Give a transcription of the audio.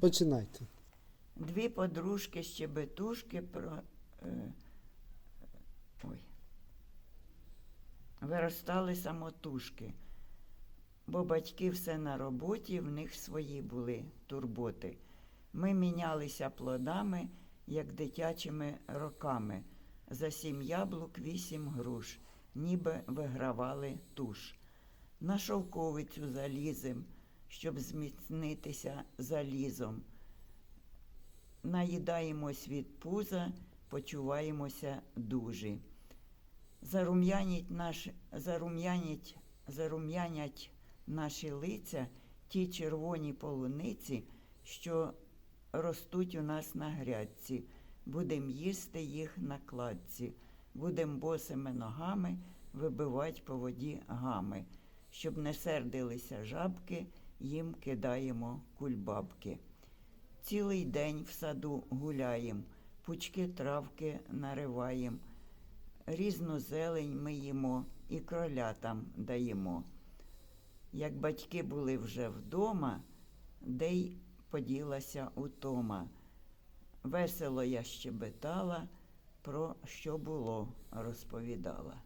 Починайте. Дві подружки щебетушки про. Е, ой. Виростали самотужки, бо батьки все на роботі, в них свої були турботи. Ми мінялися плодами, як дитячими роками. За сім яблук вісім груш, ніби вигравали туш. На шовковицю залізем, щоб зміцнитися залізом наїдаємось від пуза, почуваємося дужі. Зарум'янять, наш, зарум'янять, зарум'янять наші лиця ті червоні полуниці, що ростуть у нас на грядці. Будем їсти їх на кладці, будем босими ногами вибивать по воді гами. Щоб не сердилися жабки, їм кидаємо кульбабки. Цілий день в саду гуляєм, пучки травки нариваєм, різну зелень ми їмо і кролятам даємо. Як батьки були вже вдома, де й поділася утома. Весело я щебетала, про що було розповідала.